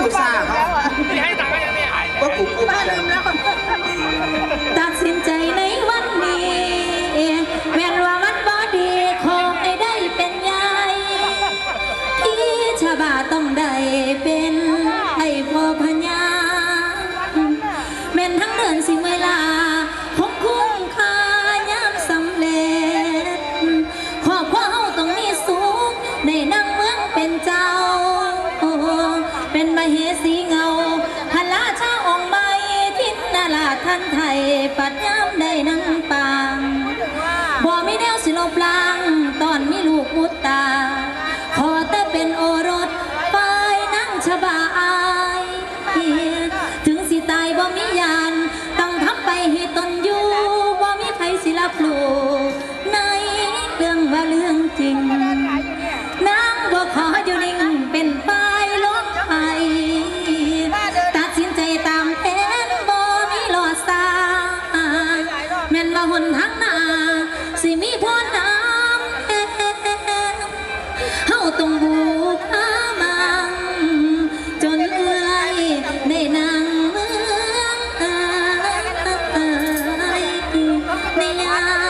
ผู้ซ่าเขาไม่ให้ตังค์ก็ยังไม่หายก็กลุ่มกุ้มใจตัดสินใจในวันนี้ แม้นว่ามันบ่ดีขอให้ได้เป็นยายที่ชาบาต้องได้เป็นไอ้พ่อพญาแม่นทั้งเดินสิ่งเวลา เป็นมเหสีเงาพระราชาองค์ใหม่ทินนาลาท่านไทย ปัดย้ำได้นั่งปางบ่มีแนวสิลบลาง ตอนมีลูกมุตตา ขอแต่เป็นโอรสฝ่ายนั่งชบาอายถึงสิตายบ่มียาน ต้องทำไปให้ตนอยู่บ่มีไผสิรับรู้ ละหนทางนาสิมีพรน้ำแห้งเฮาต้องบูพามัง จนเอื่อยได้นางเมืองเอ้ในยาม